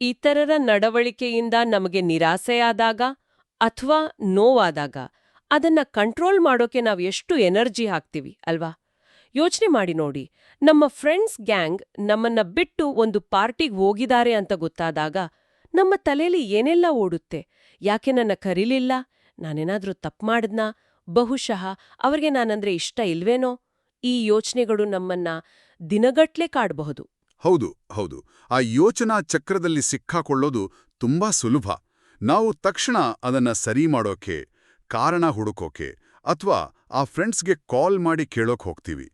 ಇತರರ ನಡವಳಿಕೆಯಿಂದ ನಮಗೆ ನಿರಾಸೆಯಾದಾಗ ಅಥವಾ ನೋವಾದಾಗ ಅದನ್ನ ಕಂಟ್ರೋಲ್ ಮಾಡೋಕೆ ನಾವು ಎಷ್ಟು ಎನರ್ಜಿ ಹಾಕ್ತೀವಿ, ಅಲ್ವಾ? ಯೋಚನೆ ಮಾಡಿ ನೋಡಿ. ನಮ್ಮ ಫ್ರೆಂಡ್ಸ್ ಗ್ಯಾಂಗ್ ನಮ್ಮನ್ನ ಬಿಟ್ಟು ಒಂದು ಪಾರ್ಟಿಗೆ ಹೋಗಿದ್ದಾರೆ ಅಂತ ಗೊತ್ತಾದಾಗ ನಮ್ಮ ತಲೆಯಲ್ಲಿ ಏನೆಲ್ಲ ಓಡುತ್ತೆ? ಯಾಕೆ ನನ್ನ ಕರೀಲಿಲ್ಲ? ನಾನೇನಾದ್ರೂ ತಪ್ಪು ಮಾಡಿದ್ನಾ? ಬಹುಶಃ ಅವರಿಗೆ ನಾನಂದ್ರೆ ಇಷ್ಟ ಇಲ್ವೇನೋ? ಈ ಯೋಚನೆಗಳು ನಮ್ಮನ್ನ ದಿನಗಟ್ಲೆ ಕಾಡಬಹುದು. ಹೌದು ಹೌದು. ಆ ಯೋಚನಾ ಚಕ್ರದಲ್ಲಿ ಸಿಕ್ಕಾಕೊಳ್ಳೋದು ತುಂಬಾ ಸುಲಭ. ನಾವು ತಕ್ಷಣ ಅದನ್ನ ಸರಿ ಮಾಡೋಕೆ, ಕಾರಣ ಹುಡುಕೋಕೆ ಅಥವಾ ಆ ಫ್ರೆಂಡ್ಸ್ಗೆ ಕಾಲ್ ಮಾಡಿ ಕೇಳೋಕೆ ಹೋಗ್ತೀವಿ.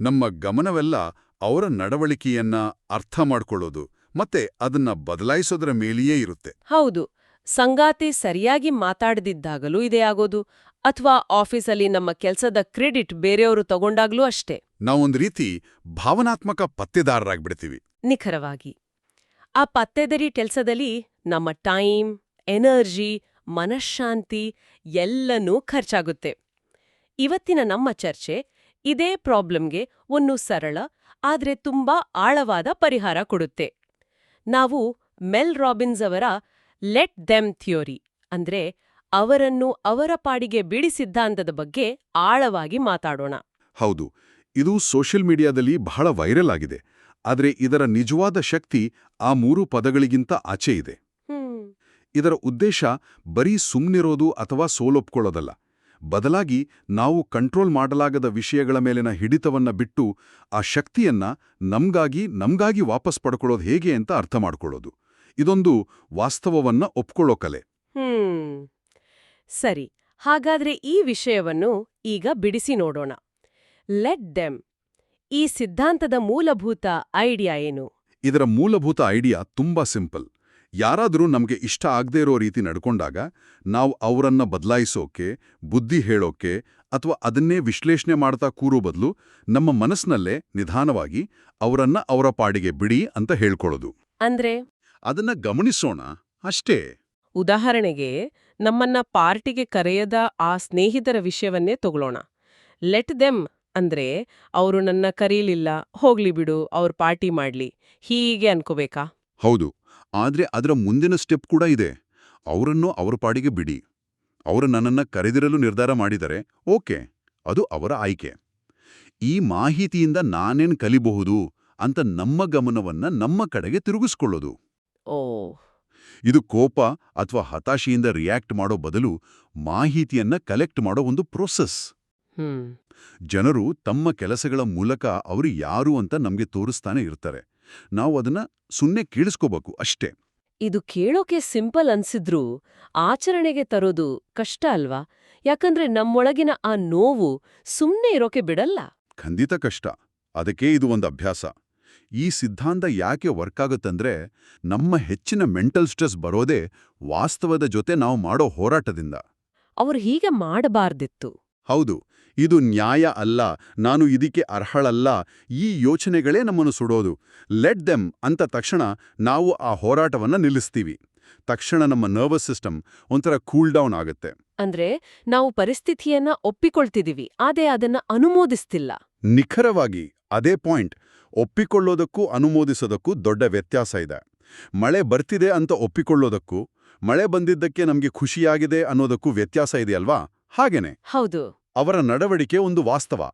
ನಮ್ಮ ಗಮನವೆಲ್ಲ ಅವರ ನಡವಳಿಕೆಯನ್ನ ಅರ್ಥ ಮಾಡಿಕೊಳ್ಳೋದು ಮತ್ತೆ ಅದನ್ನ ಬದಲಾಯಿಸೋದ್ರ ಮೇಲೆಯೇ ಇರುತ್ತೆ. ಹೌದು. ಸಂಗಾತಿ ಸರಿಯಾಗಿ ಮಾತಾಡದಿದ್ದಾಗಲೂ ಇದೇ ಆಗೋದು. ಅಥವಾ ಆಫೀಸಲ್ಲಿ ನಮ್ಮ ಕೆಲ್ಸದ ಕ್ರೆಡಿಟ್ ಬೇರೆಯವರು ತಗೊಂಡಾಗ್ಲೂ ಅಷ್ಟೇ. ನಾವೊಂದ್ ರೀತಿ ಭಾವನಾತ್ಮಕ ಪತ್ತೆದಾರರಾಗ್ಬಿಡ್ತೀವಿ. ನಿಖರವಾಗಿ. ಆ ಪತ್ತೆದರಿ ಕೆಲ್ಸದಲ್ಲಿ ನಮ್ಮ ಟೈಮ್ ಎನರ್ಜಿ ಮನಃಶಾಂತಿ ಎಲ್ಲನೂ ಖರ್ಚಾಗುತ್ತೆ. ಇವತ್ತಿನ ನಮ್ಮ ಚರ್ಚೆ ಇದೇ ಪ್ರಾಬ್ಲಮ್ಗೆ ಒಂದು ಸರಳ ಆದ್ರೆ ತುಂಬಾ ಆಳವಾದ ಪರಿಹಾರ ಕೊಡುತ್ತೆ. ನಾವು ಮೆಲ್ ರಾಬಿನ್ಸ್ ಅವರ ಲೆಟ್ ದೆಮ್ ಥಿಯೋರಿ ಅಂದ್ರೆ ಅವರನ್ನು ಅವರ ಪಾಡಿಗೆ ಬಿಡಿ ಸಿದ್ಧಾಂತದ ಬಗ್ಗೆ ಆಳವಾಗಿ ಮಾತಾಡೋಣ. ಹೌದು ಇದು ಸೋಷಿಯಲ್ ಮೀಡಿಯಾದಲ್ಲಿ ಬಹಳ ವೈರಲ್ ಆಗಿದೆ ಆದರೆ ಇದರ ನಿಜವಾದ ಶಕ್ತಿ ಆ ಮೂರು ಪದಗಳಿಗಿಂತ ಆಚೆ ಇದೆ. ಇದರ ಉದ್ದೇಶ ಬರೀ ಸುಮ್ನಿರೋದು ಅಥವಾ ಸೋಲೊಪ್ಕೊಳ್ಳೋದಲ್ಲ ಬದಲಾಗಿ ನಾವು ಕಂಟ್ರೋಲ್ ಮಾಡಲಾಗದ ವಿಷಯಗಳ ಮೇಲಿನ ಹಿಡಿತವನ್ನ ಬಿಟ್ಟು ಆ ಶಕ್ತಿಯನ್ನ ನಮ್ಗಾಗಿ ನಮ್ಗಾಗಿ ವಾಪಸ್ ಪಡ್ಕೊಳ್ಳೋದು ಹೇಗೆ ಅಂತ ಅರ್ಥ ಮಾಡ್ಕೊಳ್ಳೋದು. ಇದೊಂದು ವಾಸ್ತವವನ್ನ ಒಪ್ಕೊಳ್ಳೋ ಕಲೆ. ಸರಿ ಹಾಗಾದ್ರೆ ಈ ವಿಷಯವನ್ನು ಈಗ ಬಿಡಿಸಿ ನೋಡೋಣ. ಲೆಟ್ ದೆಮ್ ಈ ಸಿದ್ಧಾಂತದ ಮೂಲಭೂತ ಐಡಿಯಾ ಏನು? ಇದರ ಮೂಲಭೂತ ಐಡಿಯಾ ತುಂಬಾ ಸಿಂಪಲ್. ಯಾರಾದರೂ ನಮಗೆ ಇಷ್ಟ ಆಗದೇ ಇರೋ ರೀತಿ ನಡ್ಕೊಂಡಾಗ ನಾವು ಅವರನ್ನ ಬದಲಾಯಿಸೋಕೆ ಬುದ್ಧಿ ಹೇಳೋಕೆ ಅಥವಾ ಅದನ್ನೇ ವಿಶ್ಲೇಷಣೆ ಮಾಡ್ತಾ ಕೂರೋ ಬದಲು ನಮ್ಮ ಮನಸ್ಸಿನಲ್ಲೇ ನಿಧಾನವಾಗಿ ಅವರನ್ನ ಅವರ ಪಾಡಿಗೆ ಬಿಡಿ ಅಂತ ಹೇಳ್ಕೊಳ್ಳೋದು. ಅಂದ್ರೆ? ಅದನ್ನ ಗಮನಿಸೋಣ ಅಷ್ಟೇ. ಉದಾಹರಣೆಗೆ ನಮ್ಮನ್ನ ಪಾರ್ಟಿಗೆ ಕರೆಯದ ಆ ಸ್ನೇಹಿತರ ವಿಷಯವನ್ನೇ ತಗೊಳ್ಳೋಣ ಲೆಟ್ ದೆಮ್ ಅಂದ್ರೆ ಅವರು ನನ್ನ ಕರೀಲಿಲ್ಲ ಹೋಗ್ಲಿ ಬಿಡು ಅವ್ರ ಪಾರ್ಟಿ ಮಾಡ್ಲಿ ಹೀಗೆ ಅನ್ಕೋಬೇಕಾ? ಹೌದು. ಆದ್ರೆ ಅದರ ಮುಂದಿನ ಸ್ಟೆಪ್ ಕೂಡ ಇದೆ. ಅವರನ್ನು ಅವರ ಪಾಡಿಗೆ ಬಿಡಿ. ಅವರು ನನ್ನನ್ನ ಕರೆದಿರಲು ನಿರ್ಧಾರ ಮಾಡಿದರೆ ಓಕೆ ಅದು ಅವರ ಆಯ್ಕೆ. ಈ ಮಾಹಿತಿಯಿಂದ ನಾನೇನು ಕಲಿಬಹುದು ಅಂತ ನಮ್ಮ ಗಮನವನ್ನ ನಮ್ಮ ಕಡೆಗೆ ತಿರುಗಿಸ್ಕೊಳ್ಳೋದು. ಓ ಇದು ಕೋಪ ಅಥವಾ ಹತಾಶೆಯಿಂದ ರಿಯಾಕ್ಟ್ ಮಾಡೋ ಬದಲು ಮಾಹಿತಿಯನ್ನ ಕಲೆಕ್ಟ್ ಮಾಡೋ ಒಂದು ಪ್ರೋಸೆಸ್. ಹ್ಮ್. ಜನರು ತಮ್ಮ ಕೆಲಸಗಳ ಮೂಲಕ ಅವರು ಯಾರು ಅಂತ ನಮ್ಗೆ ತೋರಿಸ್ತಾನೆ ಇರ್ತಾರೆ. ನಾವು ಅದನ್ನ ಸುನ್ನೆ ಕೇಳಿಸ್ಕೋಬೇಕು ಅಷ್ಟೇ. ಇದು ಕೇಳೋಕೆ ಸಿಂಪಲ್ ಅನ್ಸಿದ್ರೂ ಆಚರಣೆಗೆ ತರೋದು ಕಷ್ಟ ಅಲ್ವಾ? ಯಾಕಂದ್ರೆ ನಮ್ಮೊಳಗಿನ ಆ ನೋವು ಸುಮ್ಮನೆ ಇರೋಕೆ ಬಿಡಲ್ಲ. ಖಂಡಿತ ಕಷ್ಟ. ಅದಕ್ಕೆ ಇದು ಒಂದು ಅಭ್ಯಾಸ. ಈ ಸಿದ್ಧಾಂತ ಯಾಕೆ ವರ್ಕ್ ಆಗುತ್ತಂದ್ರೆ ನಮ್ಮ ಹೆಚ್ಚಿನ ಮೆಂಟಲ್ ಸ್ಟ್ರೆಸ್ ಬರೋದೇ ವಾಸ್ತವದ ಜೊತೆ ನಾವು ಮಾಡೋ ಹೋರಾಟದಿಂದ. ಅವರು ಹೀಗೆ ಮಾಡಬಾರ್ದಿತ್ತು. ಹೌದು ಇದು ನ್ಯಾಯ ಅಲ್ಲ ನಾನು ಇದಕ್ಕೆ ಅರ್ಹಳಲ್ಲ ಈ ಯೋಚನೆಗಳೇ ನಮ್ಮನ್ನು ಸುಡೋದು. ಲೆಟ್ ದೆಮ್ ಅಂತ ತಕ್ಷಣ ನಾವು ಆ ಹೋರಾಟವನ್ನ ನಿಲ್ಲಿಸ್ತೀವಿ. ತಕ್ಷಣ ನಮ್ಮ ನರ್ವಸ್ ಸಿಸ್ಟಮ್ ಒಂಥರ ಕೂಲ್ ಡೌನ್ ಆಗುತ್ತೆ. ಅಂದ್ರೆ ನಾವು ಪರಿಸ್ಥಿತಿಯನ್ನ ಒಪ್ಪಿಕೊಳ್ತಿದೀವಿ ಆದ್ರೆ ಅದನ್ನ ಅನುಮೋದಿಸ್ತಿಲ್ಲ. ನಿಖರವಾಗಿ ಅದೇ ಪಾಯಿಂಟ್ ಒಪ್ಪಿಕೊಳ್ಳೋದಕ್ಕೂ ಅನುಮೋದಿಸೋದಕ್ಕೂ ದೊಡ್ಡ ವ್ಯತ್ಯಾಸ ಇದೆ. ಮಳೆ ಬರ್ತಿದೆ ಅಂತ ಒಪ್ಪಿಕೊಳ್ಳೋದಕ್ಕೂ ಮಳೆ ಬಂದಿದ್ದಕ್ಕೆ ನಮಗೆ ಖುಷಿಯಾಗಿದೆ ಅನ್ನೋದಕ್ಕೂ ವ್ಯತ್ಯಾಸ ಇದೆಯಲ್ವಾ? ಹಾಗೇನೆ. ಹೌದು. ಅವರ ನಡವಳಿಕೆ ಒಂದು ವಾಸ್ತವ.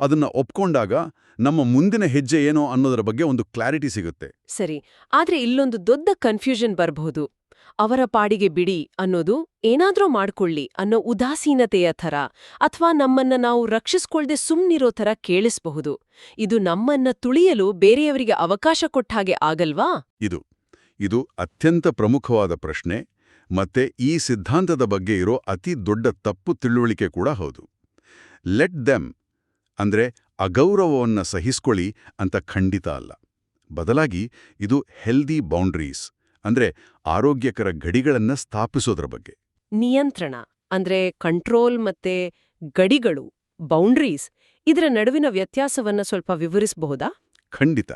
ಅದನ್ನ ಒಪ್ಕೊಂಡಾಗ ನಮ್ಮ ಮುಂದಿನ ಹೆಜ್ಜೆ ಏನೋ ಅನ್ನೋದರ ಬಗ್ಗೆ ಒಂದು ಕ್ಲಾರಿಟಿ ಸಿಗುತ್ತೆ. ಸರಿ ಆದ್ರೆ ಇಲ್ಲೊಂದು ದೊಡ್ಡ ಕನ್ಫ್ಯೂಷನ್ ಬರಬಹುದು. ಅವರ ಪಾಡಿಗೆ ಬಿಡಿ ಅನ್ನೋದು ಏನಾದ್ರೂ ಮಾಡ್ಕೊಳ್ಳಿ ಅನ್ನೋ ಉದಾಸೀನತೆಯ ಥರ ಅಥವಾ ನಮ್ಮನ್ನ ನಾವು ರಕ್ಷಿಸ್ಕೊಳ್ದೆ ಸುಮ್ಮನಿರೋ ಥರ ಕೇಳಿಸಬಹುದು. ಇದು ನಮ್ಮನ್ನ ತುಳಿಯಲು ಬೇರೆಯವರಿಗೆ ಅವಕಾಶ ಕೊಟ್ಟಾಗೆ ಆಗಲ್ವಾ? ಇದು ಇದು ಅತ್ಯಂತ ಪ್ರಮುಖವಾದ ಪ್ರಶ್ನೆ ಮತ್ತೆ ಈ ಸಿದ್ಧಾಂತದ ಬಗ್ಗೆ ಇರೋ ಅತಿ ದೊಡ್ಡ ತಪ್ಪು ತಿಳುವಳಿಕೆ ಕೂಡ ಹೌದು. ಲೆಟ್ ದೆಮ್ ಅಂದ್ರೆ ಅಗೌರವವನ್ನ ಸಹಿಸ್ಕೊಳ್ಳಿ ಅಂತ ಖಂಡಿತ ಅಲ್ಲ. ಬದಲಾಗಿ ಇದು ಹೆಲ್ದಿ ಬೌಂಡ್ರೀಸ್ ಅಂದ್ರೆ ಆರೋಗ್ಯಕರ ಗಡಿಗಳನ್ನ ಸ್ಥಾಪಿಸೋದ್ರ ಬಗ್ಗೆ. ನಿಯಂತ್ರಣ ಅಂದ್ರೆ ಕಂಟ್ರೋಲ್ ಮತ್ತೆ ಗಡಿಗಳು ಬೌಂಡ್ರೀಸ್ ಇದರ ನಡುವಿನ ವ್ಯತ್ಯಾಸವನ್ನ ಸ್ವಲ್ಪ ವಿವರಿಸಬಹುದಾ? ಖಂಡಿತ.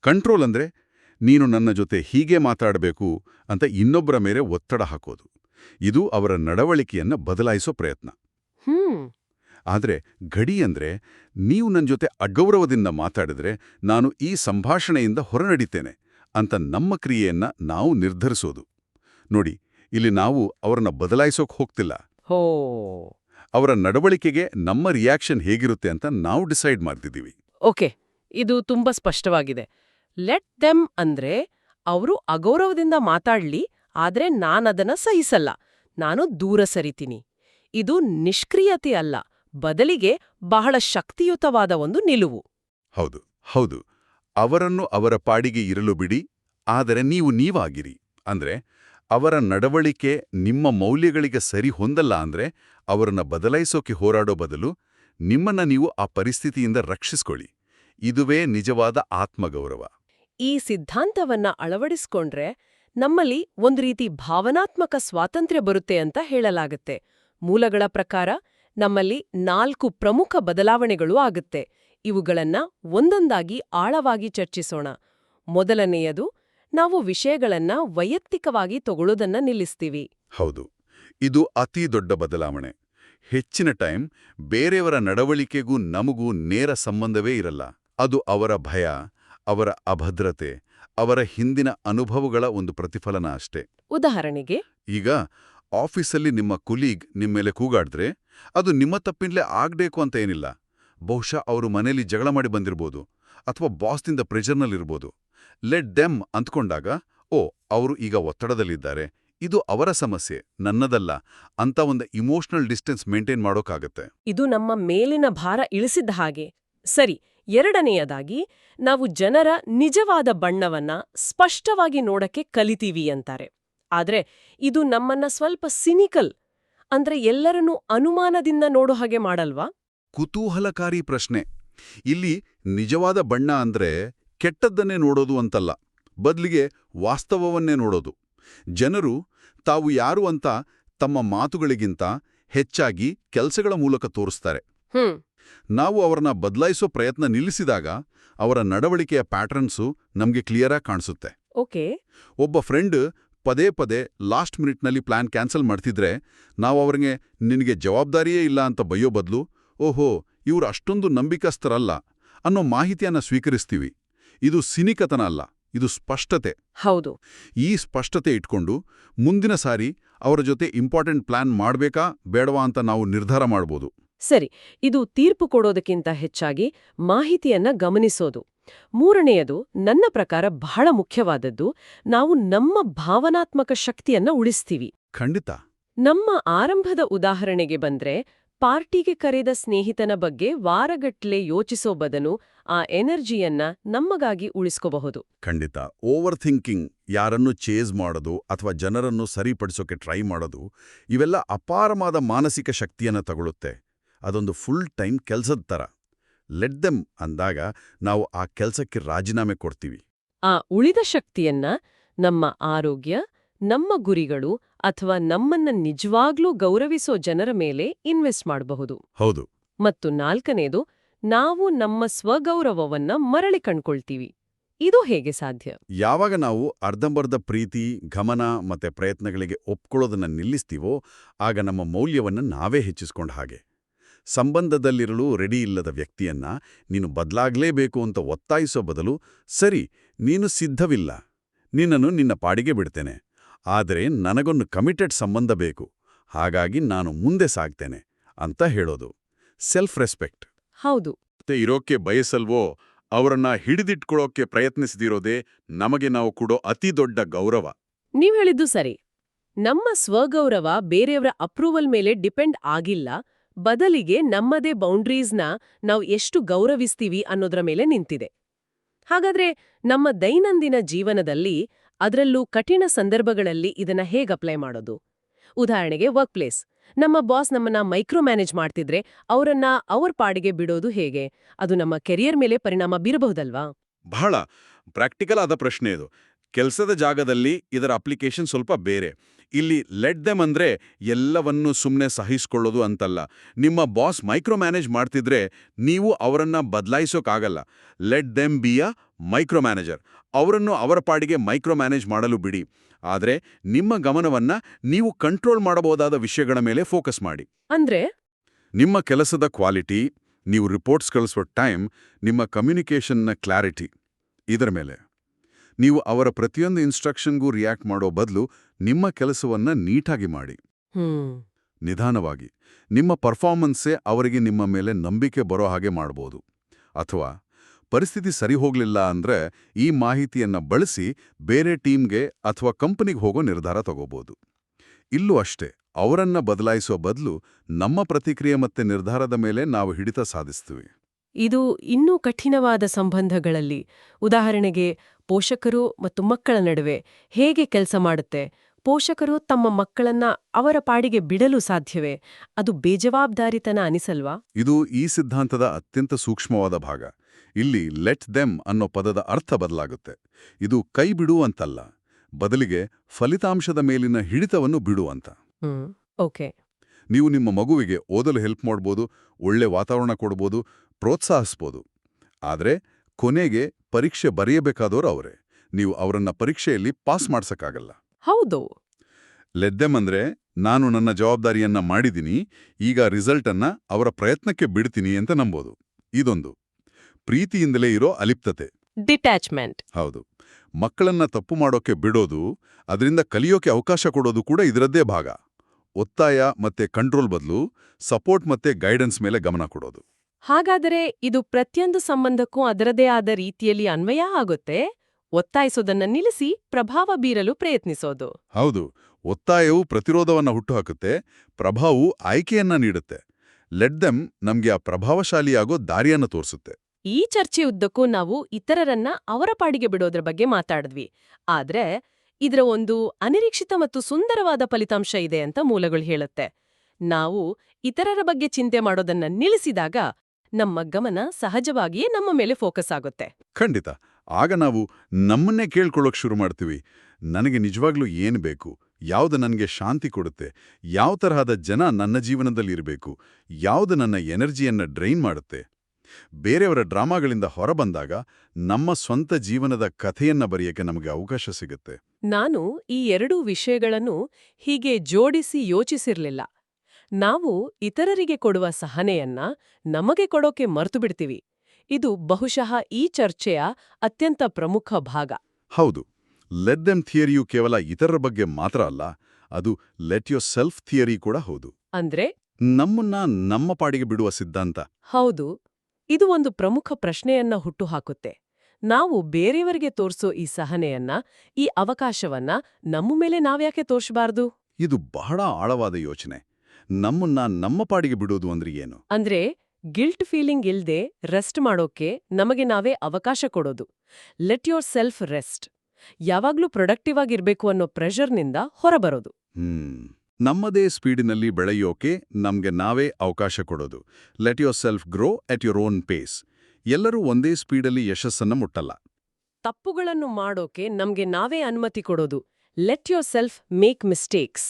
ಕಂಟ್ರೋಲ್ ಅಂದ್ರೆ ನೀನು ನನ್ನ ಜೊತೆ ಹೀಗೆ ಮಾತಾಡಬೇಕು ಅಂತ ಇನ್ನೊಬ್ಬರ ಮೇಲೆ ಒತ್ತಡ ಹಾಕೋದು. ಇದು ಅವರ ನಡವಳಿಕೆಯನ್ನ ಬದಲಾಯಿಸೋ ಪ್ರಯತ್ನ. ಹ್ಮ್. ಆದರೆ ಗಡಿ ಅಂದ್ರೆ ನೀವು ನನ್ನ ಜೊತೆ ಅಗೌರವದಿಂದ ಮಾತಾಡಿದ್ರೆ ನಾನು ಈ ಸಂಭಾಷಣೆಯಿಂದ ಹೊರನಡಿತೇನೆ. ಅಂತ ನಮ್ಮ ಕ್ರಿಯೆಯನ್ನ ನಾವು ನಿರ್ಧರಿಸೋದು. ನೋಡಿ ಇಲ್ಲಿ ನಾವು ಅವರನ್ನ ಬದಲಾಯಿಸೋಕೆ ಹೋಗ್ತಿಲ್ಲ. ಹೋ. ಅವರ ನಡವಳಿಕೆಗೆ ನಮ್ಮ ರಿಯಾಕ್ಷನ್ ಹೇಗಿರುತ್ತೆ ಅಂತ ನಾವು ಡಿಸೈಡ್ ಮಾಡ್ತಿದ್ದೀವಿ. ಓಕೆ ಇದು ತುಂಬಾ ಸ್ಪಷ್ಟವಾಗಿದೆ. ಲೆಟ್ ದೆಮ್ ಅಂದ್ರೆ ಅವರು ಅಗೌರವದಿಂದ ಮಾತಾಡ್ಲಿ ಆದ್ರೆ ನಾನದನ್ನ ಸಹಿಸಲ್ಲ. ನಾನು ದೂರ ಸರಿತೀನಿ. ಇದು ನಿಷ್ಕ್ರಿಯತೆ ಅಲ್ಲ ಬದಲಿಗೆ ಬಹಳ ಶಕ್ತಿಯುತವಾದ ಒಂದು ನಿಲುವು. ಹೌದು ಹೌದು. ಅವರನ್ನು ಅವರ ಪಾಡಿಗೆ ಇರಲು ಬಿಡಿ, ಆದರೆ ನೀವು ನೀವಾಗಿರಿ. ಅಂದ್ರೆ, ಅವರ ನಡವಳಿಕೆ ನಿಮ್ಮ ಮೌಲ್ಯಗಳಿಗೆ ಸರಿ ಹೊಂದಲ್ಲ ಅಂದ್ರೆ ಅವರನ್ನು ಬದಲಾಯಿಸೋಕೆ ಹೋರಾಡೋ ಬದಲು ನಿಮ್ಮನ್ನ ನೀವು ಆ ಪರಿಸ್ಥಿತಿಯಿಂದ ರಕ್ಷಿಸ್ಕೊಳ್ಳಿ. ಇದುವೇ ನಿಜವಾದ ಆತ್ಮಗೌರವ. ಈ ಸಿದ್ಧಾಂತವನ್ನ ಅಳವಡಿಸ್ಕೊಂಡ್ರೆ ನಮ್ಮಲ್ಲಿ ಒಂದು ರೀತಿ ಭಾವನಾತ್ಮಕ ಸ್ವಾತಂತ್ರ್ಯ ಬರುತ್ತೆ ಅಂತ ಹೇಳಲಾಗುತ್ತೆ. ಮೂಲಗಳ ಪ್ರಕಾರ ನಮ್ಮಲ್ಲಿ ನಾಲ್ಕು ಪ್ರಮುಖ ಬದಲಾವಣೆಗಳು ಆಗುತ್ತೆ. ಇವುಗಳನ್ನ ಒಂದೊಂದಾಗಿ ಆಳವಾಗಿ ಚರ್ಚಿಸೋಣ. ಮೊದಲನೆಯದು ನಾವು ವಿಷಯಗಳನ್ನ ವೈಯಕ್ತಿಕವಾಗಿ ತಗೊಳ್ಳೋದನ್ನ ನಿಲ್ಲಿಸ್ತೀವಿ. ಹೌದು. ಇದು ಅತಿ ದೊಡ್ಡ ಬದಲಾವಣೆ. ಹೆಚ್ಚಿನ ಟೈಮ್ ಬೇರೆಯವರ ನಡವಳಿಕೆಗೂ ನಮಗೂ ನೇರ ಸಂಬಂಧವೇ ಇರಲ್ಲ. ಅದು ಅವರ ಭಯ ಅವರ ಅಭದ್ರತೆ ಅವರ ಹಿಂದಿನ ಅನುಭವಗಳ ಒಂದು ಪ್ರತಿಫಲನ ಅಷ್ಟೇ. ಉದಾಹರಣೆಗೆ ಈಗ ಆಫೀಸಲ್ಲಿ ನಿಮ್ಮ ಕುಲೀಗ್ ನಿಮ್ಮ ಮೇಲೆ ಕೂಗಾಡಿದ್ರೆ ಅದು ನಿಮ್ಮ ತಪ್ಪಿಂದಲೇ ಆಗ್ಬೇಕು ಅಂತ ಏನಿಲ್ಲ. ಬಹುಶಃ ಅವರು ಮನೆಯಲ್ಲಿ ಜಗಳ ಮಾಡಿ ಬಂದಿರ್ಬೋದು ಅಥವಾ ಬಾಸ್ನಿಂದ ಪ್ರೆಷರ್ನಲ್ಲಿರ್ಬೋದು. ಲೆಟ್ ಡೆಮ್ ಅಂದ್ಕೊಂಡಾಗ ಓ, ಅವರು ಈಗ ಒತ್ತಡದಲ್ಲಿದ್ದಾರೆ, ಇದು ಅವರ ಸಮಸ್ಯೆ, ನನ್ನದಲ್ಲ, ಅಂತ ಒಂದು ಇಮೋಷನಲ್ ಡಿಸ್ಟೆನ್ಸ್ ಮೇಂಟೈನ್ ಮಾಡೋಕ್ಕಾಗತ್ತೆ. ಇದು ನಮ್ಮ ಮೇಲಿನ ಭಾರ ಇಳಿಸಿದ್ದ ಹಾಗೆ. ಸರಿ, ಎರಡನೆಯದಾಗಿ, ನಾವು ಜನರ ನಿಜವಾದ ಬಣ್ಣವನ್ನ ಸ್ಪಷ್ಟವಾಗಿ ನೋಡಕ್ಕೆ ಕಲಿತೀವಿ ಅಂತಾರೆ. ಆದ್ರೆ, ಇದು ನಮ್ಮನ್ನ ಸ್ವಲ್ಪ ಸಿನಿಕಲ್, ಅಂದ್ರೆ ಎಲ್ಲರನ್ನೂ ಅನುಮಾನದಿಂದ ನೋಡೋ ಹಾಗೆ ಮಾಡಲ್ವಾ? ಕುತೂಹಲಕಾರಿ ಪ್ರಶ್ನೆ. ಇಲ್ಲಿ ನಿಜವಾದ ಬಣ್ಣ ಅಂದ್ರೆ ಕೆಟ್ಟದ್ದನ್ನೇ ನೋಡೋದು ಅಂತಲ್ಲ ಬದಲಿಗೆ ವಾಸ್ತವವನ್ನೇ ನೋಡೋದು. ಜನರು ತಾವು ಯಾರು ಅಂತ ತಮ್ಮ ಮಾತುಗಳಿಗಿಂತ ಹೆಚ್ಚಾಗಿ ಕೆಲಸಗಳ ಮೂಲಕ ತೋರಿಸ್ತಾರೆ. ನಾವು ಅವರನ್ನ ಬದಲಾಯಿಸೋ ಪ್ರಯತ್ನ ನಿಲ್ಲಿಸಿದಾಗ ಅವರ ನಡವಳಿಕೆಯ ಪ್ಯಾಟರ್ನ್ಸು ನಮಗೆ ಕ್ಲಿಯರಾಗಿ ಕಾಣಿಸುತ್ತೆ. ಓಕೆ. ಒಬ್ಬ ಫ್ರೆಂಡ್ ಪದೇ ಪದೇ ಲಾಸ್ಟ್ ಮಿನಿಟ್ನಲ್ಲಿ ಪ್ಲಾನ್ ಕ್ಯಾನ್ಸಲ್ ಮಾಡ್ತಿದ್ರೆ ನಾವು ಅವ್ರಿಗೆ ನಿನಗೆ ಜವಾಬ್ದಾರಿಯೇ ಇಲ್ಲ ಅಂತ ಬಯ್ಯೋ ಬದಲು ಓಹೋ ಇವ್ರು ಅಷ್ಟೊಂದು ನಂಬಿಕಸ್ಥರಲ್ಲ. ಅನ್ನೋ ಮಾಹಿತಿಯನ್ನ ಸ್ವೀಕರಿಸ್ತೀವಿ. ಇದು ಸಿನಿಕತನ ಅಲ್ಲ ಇದು ಸ್ಪಷ್ಟತೆ. ಹೌದು. ಈ ಸ್ಪಷ್ಟತೆ ಇಟ್ಕೊಂಡು ಮುಂದಿನ ಸಾರಿ ಅವರ ಜೊತೆ ಇಂಪಾರ್ಟೆಂಟ್ ಪ್ಲಾನ್ ಮಾಡಬೇಕಾ ಬೇಡವಾ ಅಂತ ನಾವು ನಿರ್ಧಾರ ಮಾಡ್ಬೋದು. ಸರಿ ಇದು ತೀರ್ಪು ಕೊಡೋದಕ್ಕಿಂತ ಹೆಚ್ಚಾಗಿ ಮಾಹಿತಿಯನ್ನ ಗಮನಿಸೋದು. ಮೂರನೆಯದು ನನ್ನ ಪ್ರಕಾರ ಬಹಳ ಮುಖ್ಯವಾದದ್ದು ನಾವು ನಮ್ಮ ಭಾವನಾತ್ಮಕ ಶಕ್ತಿಯನ್ನ ಉಳಿಸ್ತೀವಿ. ಖಂಡಿತ. ನಮ್ಮ ಆರಂಭದ ಉದಾಹರಣೆಗೆ ಬಂದ್ರೆ ಪಾರ್ಟಿಗೆ ಕರೆದ ಸ್ನೇಹಿತನ ಬಗ್ಗೆ ವಾರಗಟ್ಲೆ ಯೋಚಿಸೋ ಬದಲು ಆ ಎನರ್ಜಿಯನ್ನ ನಮ್ಮಗಾಗಿ ಉಳಿಸ್ಕೋಬಹುದು. ಖಂಡಿತ. ಓವರ್ ಥಿಂಕಿಂಗ್ ಯಾರನ್ನು ಚೇಸ್ ಮಾಡೋದು ಅಥವಾ ಜನರನ್ನು ಸರಿಪಡಿಸೋಕೆ ಟ್ರೈ ಮಾಡೋದು ಇವೆಲ್ಲ ಅಪಾರವಾದ ಮಾನಸಿಕ ಶಕ್ತಿಯನ್ನು ತಗೊಳುತ್ತೆ. ಅದೊಂದು ಫುಲ್ ಟೈಮ್ ಕೆಲಸದ ಥರ ಲೆಟ್ ದೆಮ್ ಅಂದಾಗ ನಾವು ಆ ಕೆಲಸಕ್ಕೆ ರಾಜೀನಾಮೆ ಕೊಡ್ತೀವಿ. ಆ ಉಳಿದ ಶಕ್ತಿಯನ್ನ ನಮ್ಮ ಆರೋಗ್ಯ ನಮ್ಮ ಗುರಿಗಳು ಅಥವಾ ನಮ್ಮನ್ನ ನಿಜವಾಗ್ಲೂ ಗೌರವಿಸೋ ಜನರ ಮೇಲೆ ಇನ್ವೆಸ್ಟ್ ಮಾಡಬಹುದು. ಹೌದು. ಮತ್ತು ನಾಲ್ಕನೇದು ನಾವು ನಮ್ಮ ಸ್ವಗೌರವವನ್ನ ಮರಳಿ ಕಂಡ್ಕೊಳ್ತೀವಿ. ಇದು ಹೇಗೆ ಸಾಧ್ಯ? ಯಾವಾಗ ನಾವು ಅರ್ಧಂಬರ್ಧ ಪ್ರೀತಿ ಗಮನ ಮತ್ತೆ ಪ್ರಯತ್ನಗಳಿಗೆ ಒಪ್ಕೊಳ್ಳೋದನ್ನ ನಿಲ್ಲಿಸ್ತೀವೋ ಆಗ ನಮ್ಮ ಮೌಲ್ಯವನ್ನು ನಾವೇ ಹೆಚ್ಚಿಸ್ಕೊಂಡ ಹಾಗೆ. ಸಂಬಂಧದಲ್ಲಿರಲು ರೆಡಿ ಇಲ್ಲದ ವ್ಯಕ್ತಿಯನ್ನ ನೀನು ಬದಲಾಗಲೇಬೇಕು ಅಂತ ಒತ್ತಾಯಿಸೋ ಬದಲು ಸರಿ ನೀನು ಸಿದ್ಧವಿಲ್ಲ. ನಿನ್ನನ್ನು ನಿನ್ನ ಪಾಡಿಗೆ ಬಿಡ್ತೇನೆ. ಆದರೆ ನನಗೊಂದು ಕಮಿಟೆಡ್ ಸಂಬಂಧ ಬೇಕು. ಹಾಗಾಗಿ ನಾನು ಮುಂದೆ ಸಾಗ್ತೇನೆ ಅಂತ ಹೇಳೋದು. Self respect. ಹೌದು. ಮತ್ತೆ ಇರೋಕ್ಕೆ ಬಯಸಲ್ವೋ? ಅವರನ್ನ ಹಿಡಿದಿಟ್ಕೊಳ್ಳೋಕೆ ಪ್ರಯತ್ನಿಸದಿರೋದೇ ನಮಗೆ ನಾವು ಕೊಡೋ ಅತಿ ದೊಡ್ಡ ಗೌರವ. ನೀವ್ ಹೇಳಿದ್ದು ಸರಿ. ನಮ್ಮ ಸ್ವಗೌರವ ಬೇರೆಯವರ ಅಪ್ರೂವಲ್ ಮೇಲೆ ಡಿಪೆಂಡ್ ಆಗಿಲ್ಲ. ಬದಲಿಗೆ ನಮ್ಮದೇ ಬೌಂಡ್ರೀಸ್ನ ನಾವು ಎಷ್ಟು ಗೌರವಿಸ್ತೀವಿ ಅನ್ನೋದ್ರ ಮೇಲೆ ನಿಂತಿದೆ. ಹಾಗಾದ್ರೆ ನಮ್ಮ ದೈನಂದಿನ ಜೀವನದಲ್ಲಿ ಅದರಲ್ಲೂ ಕಠಿಣ ಸಂದರ್ಭಗಳಲ್ಲಿ ಇದನ್ನ ಹೇಗೆ ಅಪ್ಲೈ ಮಾಡೋದು? ಉದಾಹರಣೆಗೆ ವರ್ಕ್ ಪ್ಲೇಸ್ ನಮ್ಮ ಬಾಸ್ ನಮ್ಮನ್ನ ಮೈಕ್ರೋ ಮ್ಯಾನೇಜ್ ಮಾಡ್ತಿದ್ರೆ ಅವರನ್ನ ಅವ್ರ ಪಾಡಿಗೆ ಬಿಡೋದು ಹೇಗೆ? ಅದು ನಮ್ಮ ಕೆರಿಯರ್ ಮೇಲೆ ಪರಿಣಾಮ ಬೀರಬಹುದಲ್ವಾ? ಬಹಳ ಪ್ರಾಕ್ಟಿಕಲ್ ಆದ ಪ್ರಶ್ನೆ ಇದು. ಕೆಲಸದ ಜಾಗದಲ್ಲಿ ಇದರ ಅಪ್ಲಿಕೇಶನ್ ಸ್ವಲ್ಪ ಬೇರೆ. ಇಲ್ಲಿ ಲೆಟ್ ದೆಮ್ ಅಂದ್ರೆ ಎಲ್ಲವನ್ನೂ ಸುಮ್ಮನೆ ಸಹಿಸ್ಕೊಳ್ಳೋದು ಅಂತಲ್ಲ. ನಿಮ್ಮ ಬಾಸ್ ಮೈಕ್ರೋ ಮ್ಯಾನೇಜ್ ಮಾಡ್ತಿದ್ರೆ ನೀವು ಅವರನ್ನ ಬದಲಾಯಿಸೋಕ್ಕಾಗಲ್ಲ let them be a micro manager ಅವರನ್ನು ಅವರ ಪಾಡಿಗೆ ಮೈಕ್ರೋ ಮ್ಯಾನೇಜ್ ಮಾಡಲು ಬಿಡಿ. ಆದರೆ ನಿಮ್ಮ ಗಮನವನ್ನ ನೀವು ಕಂಟ್ರೋಲ್ ಮಾಡಬಹುದಾದ ವಿಷಯಗಳ ಮೇಲೆ ಫೋಕಸ್ ಮಾಡಿ. ಅಂದ್ರೆ? ನಿಮ್ಮ ಕೆಲಸದ ಕ್ವಾಲಿಟಿ ನೀವು ರಿಪೋರ್ಟ್ಸ್ ಕಳಿಸುವ ಟೈಮ್ ನಿಮ್ಮ ಕಮ್ಯುನಿಕೇಷನ್ನ ಕ್ಲಾರಿಟಿ ಇದರ ಮೇಲೆ. ನೀವು ಅವರ ಪ್ರತಿಯೊಂದು ಇನ್ಸ್ಟ್ರಕ್ಷನ್ಗೂ ರಿಯಾಕ್ಟ್ ಮಾಡೋ ಬದಲು ನಿಮ್ಮ ಕೆಲಸವನ್ನ ನೀಟಾಗಿ ಮಾಡಿ. ನಿಧಾನವಾಗಿ. ನಿಮ್ಮ ಪರ್ಫಾರ್ಮೆನ್ಸೇ ಅವರಿಗೆ ನಿಮ್ಮ ಮೇಲೆ ನಂಬಿಕೆ ಬರೋ ಹಾಗೆ ಮಾಡ್ಬೋದು. ಅಥವಾ ಪರಿಸ್ಥಿತಿ ಸರಿ ಹೋಗ್ಲಿಲ್ಲ ಅಂದ್ರೆ ಈ ಮಾಹಿತಿಯನ್ನ ಬಳಸಿ ಬೇರೆ ಟೀಮ್ಗೆ ಅಥವಾ ಕಂಪನಿಗೆ ಹೋಗೋ ನಿರ್ಧಾರ ತಗೋಬೋದು. ಇಲ್ಲೂ ಅಷ್ಟೇ ಅವರನ್ನ ಬದಲಾಯಿಸೋ ಬದಲು ನಮ್ಮ ಪ್ರತಿಕ್ರಿಯೆ ಮತ್ತೆ ನಿರ್ಧಾರದ ಮೇಲೆ ನಾವು ಹಿಡಿತ ಸಾಧಿಸ್ತೀವಿ. ಇದು ಇನ್ನೂ ಕಠಿಣವಾದ ಸಂಬಂಧಗಳಲ್ಲಿ ಉದಾಹರಣೆಗೆ ಪೋಷಕರು ಮತ್ತು ಮಕ್ಕಳ ನಡುವೆ ಹೇಗೆ ಕೆಲಸ ಮಾಡುತ್ತೆ ಪೋಷಕರು ತಮ್ಮ ಮಕ್ಕಳನ್ನ ಅವರ ಪಾಡಿಗೆ ಬಿಡಲು ಸಾಧ್ಯವೇ ಅದು ಬೇಜವಾಬ್ದಾರಿತನ ಅನಿಸಲ್ವಾ? ಇದು ಈ ಸಿದ್ಧಾಂತದ ಅತ್ಯಂತ ಸೂಕ್ಷ್ಮವಾದ ಭಾಗ. ಇಲ್ಲಿ ಲೆಟ್ ದೆಮ್ ಅನ್ನೋ ಪದದ ಅರ್ಥ ಬದಲಾಗುತ್ತೆ. ಇದು ಕೈ ಬಿಡುವಂತಲ್ಲ ಬದಲಿಗೆ ಫಲಿತಾಂಶದ ಮೇಲಿನ ಹಿಡಿತವನ್ನು ಬಿಡುವಂತ. ಓಕೆ. ನೀವು ನಿಮ್ಮ ಮಗುವಿಗೆ ಓದಲು ಹೆಲ್ಪ್ ಮಾಡ್ಬೋದು ಒಳ್ಳೆ ವಾತಾವರಣ ಕೊಡ್ಬೋದು ಪ್ರೋತ್ಸಾಹಿಸ್ಬೋದು. ಆದರೆ ಕೊನೆಗೆ ಪರೀಕ್ಷೆ ಬರೆಯಬೇಕಾದವರು ಅವರೇ. ನೀವು ಅವರನ್ನ ಪರೀಕ್ಷೆಯಲ್ಲಿ ಪಾಸ್ ಮಾಡ್ಸಕ್ಕಾಗಲ್ಲ. ಹೌದು. ಲೆದ್ದೆಮ್ ಅಂದ್ರೆ ನಾನು ನನ್ನ ಜವಾಬ್ದಾರಿಯನ್ನ ಮಾಡಿದ್ದೀನಿ ಈಗ ರಿಸಲ್ಟನ್ನ ಅವರ ಪ್ರಯತ್ನಕ್ಕೆ ಬಿಡ್ತೀನಿ ಅಂತ ನಂಬೋದು. ಇದೊಂದು. ಪ್ರೀತಿಯಿಂದಲೇ ಇರೋ ಅಲಿಪ್ತತೆ. ಡಿಟ್ಯಾಚ್ಮೆಂಟ್. ಹೌದು. ಮಕ್ಕಳನ್ನ ತಪ್ಪು ಮಾಡೋಕೆ ಬಿಡೋದು ಅದರಿಂದ ಕಲಿಯೋಕೆ ಅವಕಾಶ ಕೊಡೋದು ಕೂಡ ಇದರದ್ದೇ ಭಾಗ. ಒತ್ತಾಯ ಮತ್ತೆ ಕಂಟ್ರೋಲ್ ಬದಲು ಸಪೋರ್ಟ್ ಮತ್ತೆ ಗೈಡೆನ್ಸ್ ಮೇಲೆ ಗಮನ ಕೊಡೋದು. ಹಾಗಾದರೆ ಇದು ಪ್ರತಿಯೊಂದು ಸಂಬಂಧಕ್ಕೂ ಅದರದೇ ಆದ ರೀತಿಯಲ್ಲಿ ಅನ್ವಯ ಆಗುತ್ತೆ? ಒತ್ತಾಯಿಸೋದನ್ನ ನಿಲ್ಲಿಸಿ ಪ್ರಭಾವ ಬೀರಲು ಪ್ರಯತ್ನಿಸೋದು. ಹೌದು. ಒತ್ತಾಯವು ಪ್ರತಿರೋಧವನ್ನ ಹುಟ್ಟುಹಾಕುತ್ತೆ ಪ್ರಭಾವವು ಆಯ್ಕೆಯನ್ನ ನೀಡುತ್ತೆ. ಲೆಟ್ ದೆಮ್ ನಮ್ಗೆ ಆ ಪ್ರಭಾವಶಾಲಿಯಾಗೋ ದಾರಿಯನ್ನ ತೋರಿಸುತ್ತೆ. ಈ ಚರ್ಚೆ ಉದ್ದಕ್ಕೂ ನಾವು ಇತರರನ್ನ ಅವರ ಪಾಡಿಗೆ ಬಿಡೋದ್ರ ಬಗ್ಗೆ ಮಾತಾಡಿದ್ವಿ. ಆದ್ರೆ ಇದರ ಒಂದು ಅನಿರೀಕ್ಷಿತ ಮತ್ತು ಸುಂದರವಾದ ಫಲಿತಾಂಶ ಇದೆ ಅಂತ ಮೂಲಗಳು ಹೇಳುತ್ತೆ. ನಾವು ಇತರರ ಬಗ್ಗೆ ಚಿಂತೆ ಮಾಡೋದನ್ನ ನಿಲ್ಲಿಸಿದಾಗ ನಮ್ಮ ಗಮನ ಸಹಜವಾಗಿಯೇ ನಮ್ಮ ಮೇಲೆ ಫೋಕಸ್ ಆಗುತ್ತೆ. ಖಂಡಿತ. ಆಗ ನಾವು ನಮ್ಮನ್ನೇ ಕೇಳ್ಕೊಳ್ಳೋಕ್ ಶುರು ಮಾಡ್ತೀವಿ. ನನಗೆ ನಿಜವಾಗ್ಲೂ ಏನ್ ಬೇಕು? ಯಾವ್ದು ನನಗೆ ಶಾಂತಿ ಕೊಡುತ್ತೆ? ಯಾವ ತರಹದ ಜನ ನನ್ನ ಜೀವನದಲ್ಲಿ ಇರಬೇಕು? ಯಾವ್ದು ನನ್ನ ಎನರ್ಜಿಯನ್ನ ಡ್ರೈನ್ ಮಾಡುತ್ತೆ? ಬೇರೆಯವರ ಡ್ರಾಮಾಗಳಿಂದ ಹೊರಬಂದಾಗ ನಮ್ಮ ಸ್ವಂತ ಜೀವನದ ಕಥೆಯನ್ನ ಬರೆಯಕ್ಕೆ ನಮಗೆ ಅವಕಾಶ ಸಿಗುತ್ತೆ. ನಾನು ಈ ಎರಡೂ ವಿಷಯಗಳನ್ನು ಹೀಗೆ ಜೋಡಿಸಿ ಯೋಚಿಸಿರ್ಲಿಲ್ಲ. ನಾವು ಇತರರಿಗೆ ಕೊಡುವ ಸಹನೆಯನ್ನ ನಮಗೆ ಕೊಡೋಕೆ ಮರೆತು ಬಿಡ್ತೀವಿ ಇದು ಬಹುಶಃ ಈ ಚರ್ಚೆಯ ಅತ್ಯಂತ ಪ್ರಮುಖ ಭಾಗ. ಹೌದು ಲೆಟ್ ದೆಮ್ ಥಿಯರಿಯು ಕೇವಲ ಇತರರ ಬಗ್ಗೆ ಮಾತ್ರ ಅಲ್ಲ ಅದು ಲೆಟ್ ಯೋರ್ ಸೆಲ್ಫ್ ಥಿಯರಿ ಕೂಡ ಹೌದು. ಅಂದ್ರೆ? ನಮ್ಮನ್ನ ನಮ್ಮ ಪಾಡಿಗೆ ಬಿಡುವ ಸಿದ್ಧಾಂತ. ಹೌದು. ಇದು ಒಂದು ಪ್ರಮುಖ ಪ್ರಶ್ನೆಯನ್ನ ಹುಟ್ಟುಹಾಕುತ್ತೆ. ನಾವು ಬೇರೆಯವರಿಗೆ ತೋರಿಸೋ ಈ ಸಹನೆಯನ್ನ ಈ ಅವಕಾಶವನ್ನ ನಮ್ಮ ಮೇಲೆ ನಾವ್ಯಾಕೆ ತೋರ್ಸಬಾರ್ದು? ಇದು ಬಹಳ ಆಳವಾದ ಯೋಚನೆ. ನಮ್ಮನ್ನ ನಮ್ಮ ಪಾಡಿಗೆ ಬಿಡೋದು ಅಂದ್ರೆ ಏನು? ಅಂದ್ರೆ ಗಿಲ್ಟ್ ಫೀಲಿಂಗ್ ಇಲ್ದೆ ರೆಸ್ಟ್ ಮಾಡೋಕೆ ನಮಗೆ ನಾವೇ ಅವಕಾಶ ಕೊಡೋದು. Let yourself rest. ಯಾವಾಗ್ಲೂ ಪ್ರೊಡಕ್ಟಿವ್ ಆಗಿರ್ಬೇಕು ಅನ್ನೋ ಪ್ರೆಷರ್ನಿಂದ ಹೊರಬರೋದು. ಹ್ಮ್. ನಮ್ಮದೇ ಸ್ಪೀಡಿನಲ್ಲಿ ಬೆಳೆಯೋಕೆ ನಮಗೆ ನಾವೇ ಅವಕಾಶ ಕೊಡೋದು. Let yourself grow at your own pace ಎಲ್ಲರೂ ಒಂದೇ ಸ್ಪೀಡಲ್ಲಿ ಯಶಸ್ಸನ್ನ ಮುಟ್ಟಲ್ಲ. ತಪ್ಪುಗಳನ್ನು ಮಾಡೋಕೆ ನಮಗೆ ನಾವೇ ಅನುಮತಿ ಕೊಡೋದು. Let yourself make mistakes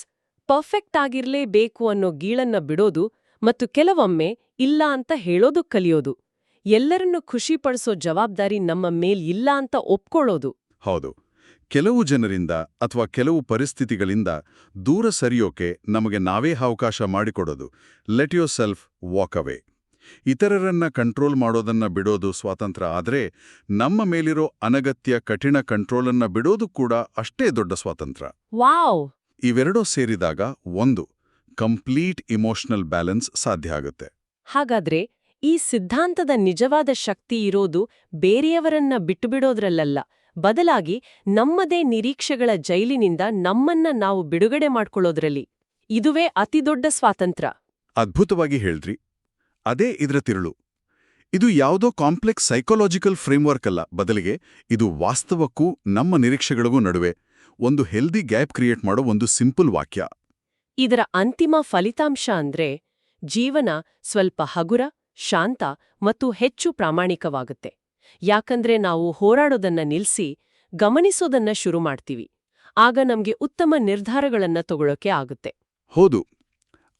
perfect ಆಗಿರ್ಲೇಬೇಕು ಅನ್ನೋ ಗೀಳನ್ನ ಬಿಡೋದು ಮತ್ತು ಕೆಲವೊಮ್ಮೆ ಇಲ್ಲ ಅಂತ ಹೇಳೋದು ಕಲಿಯೋದು. ಎಲ್ಲರನ್ನೂ ಖುಷಿಪಡಿಸೋ ಜವಾಬ್ದಾರಿ ನಮ್ಮ ಮೇಲ್ ಇಲ್ಲ ಅಂತ ಒಪ್ಕೊಳ್ಳೋದು. ಹೌದು. ಕೆಲವು ಜನರಿಂದ ಅಥವಾ ಕೆಲವು ಪರಿಸ್ಥಿತಿಗಳಿಂದ ದೂರ ಸರಿಯೋಕೆ ನಮಗೆ ನಾವೇ ಅವಕಾಶ ಮಾಡಿಕೊಡೋದು. Let yourself walk away ಇತರರನ್ನ ಕಂಟ್ರೋಲ್ ಮಾಡೋದನ್ನ ಬಿಡೋದು ಸ್ವಾತಂತ್ರ್ಯ ಆದ್ರೆ ನಮ್ಮ ಮೇಲಿರೋ ಅನಗತ್ಯ ಕಠಿಣ ಕಂಟ್ರೋಲನ್ನ ಬಿಡೋದು ಕೂಡ ಅಷ್ಟೇ ದೊಡ್ಡ ಸ್ವಾತಂತ್ರ್ಯ. ವಾವ್! ಇವೆರಡೂ ಸೇರಿದಾಗ ಒಂದು ಕಂಪ್ಲೀಟ್ ಇಮೋಷನಲ್ ಬ್ಯಾಲೆನ್ಸ್ ಸಾಧ್ಯ ಆಗುತ್ತೆ. ಹಾಗಾದ್ರೆ ಈ ಸಿದ್ಧಾಂತದ ನಿಜವಾದ ಶಕ್ತಿ ಇರೋದು ಬೇರೆಯವರನ್ನ ಬಿಟ್ಟುಬಿಡೋದ್ರಲ್ಲಲ್ಲ. ಬದಲಾಗಿ ನಮ್ಮದೇ ನಿರೀಕ್ಷೆಗಳ ಜೈಲಿನಿಂದ ನಮ್ಮನ್ನ ನಾವು ಬಿಡುಗಡೆ ಮಾಡ್ಕೊಳ್ಳೋದ್ರಲ್ಲಿ ಇದುವೇ ಅತಿದೊಡ್ಡ ಸ್ವಾತಂತ್ರ್ಯ. ಅದ್ಭುತವಾಗಿ ಹೇಳ್ರಿ ಅದೇ ಇದರ ತಿರುಳು. ಇದು ಯಾವುದೋ ಕಾಂಪ್ಲೆಕ್ಸ್ ಸೈಕೋಲಾಜಿಕಲ್ ಫ್ರೇಮ್ವರ್ಕ್ ಅಲ್ಲ. ಬದಲಿಗೆ ಇದು ವಾಸ್ತವಕ್ಕೂ ನಮ್ಮ ನಿರೀಕ್ಷೆಗಳಿಗೂ ನಡುವೆ ಒಂದು ಹೆಲ್ದಿ ಗ್ಯಾಪ್ ಕ್ರಿಯೇಟ್ ಮಾಡೋ ಒಂದು ಸಿಂಪಲ್ ವಾಕ್ಯ. ಇದರ ಅಂತಿಮ ಫಲಿತಾಂಶ ಅಂದ್ರೆ ಜೀವನ ಸ್ವಲ್ಪ ಹಗುರ ಶಾಂತ ಮತ್ತು ಹೆಚ್ಚು ಪ್ರಾಮಾಣಿಕವಾಗುತ್ತೆ. ಯಾಕಂದ್ರೆ ನಾವು ಹೋರಾಡೋದನ್ನ ನಿಲ್ಸಿ ಗಮನಿಸೋದನ್ನ ಶುರು ಮಾಡ್ತೀವಿ. ಆಗ ನಮ್ಗೆ ಉತ್ತಮ ನಿರ್ಧಾರಗಳನ್ನ ತಗೊಳ್ಳೋಕೆ ಆಗುತ್ತೆ. ಹೌದು.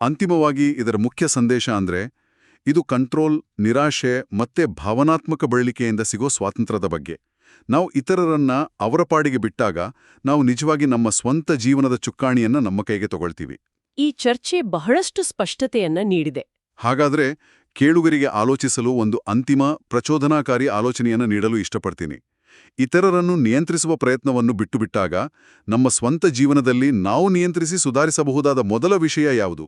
ಅಂತಿಮವಾಗಿ ಇದರ ಮುಖ್ಯ ಸಂದೇಶ ಅಂದ್ರೆ ಇದು ಕಂಟ್ರೋಲ್ ನಿರಾಶೆ ಮತ್ತೆ ಭಾವನಾತ್ಮಕ ಬಳಲಿಕೆಯಿಂದ ಸಿಗೋ ಸ್ವಾತಂತ್ರ್ಯದ ಬಗ್ಗೆ. ನಾವು ಇತರರನ್ನ ಅವರ ಪಾಡಿಗೆ ಬಿಟ್ಟಾಗ ನಾವು ನಿಜವಾಗಿ ನಮ್ಮ ಸ್ವಂತ ಜೀವನದ ಚುಕ್ಕಾಣಿಯನ್ನ ನಮ್ಮ ಕೈಗೆ ತಗೊಳ್ತೀವಿ. ಈ ಚರ್ಚೆ ಬಹಳಷ್ಟು ಸ್ಪಷ್ಟತೆಯನ್ನ ನೀಡಿದೆ. ಹಾಗಾದ್ರೆ ಕೇಳುಗರಿಗೆ ಆಲೋಚಿಸಲು ಒಂದು ಅಂತಿಮ ಪ್ರಚೋದನಾಕಾರಿ ಆಲೋಚನೆಯನ್ನು ನೀಡಲು ಇಷ್ಟಪಡ್ತೀನಿ. ಇತರರನ್ನು ನಿಯಂತ್ರಿಸುವ ಪ್ರಯತ್ನವನ್ನು ಬಿಟ್ಟುಬಿಟ್ಟಾಗ ನಮ್ಮ ಸ್ವಂತ ಜೀವನದಲ್ಲಿ ನಾವು ನಿಯಂತ್ರಿಸಿ ಸುಧಾರಿಸಬಹುದಾದ ಮೊದಲ ವಿಷಯ ಯಾವುದು?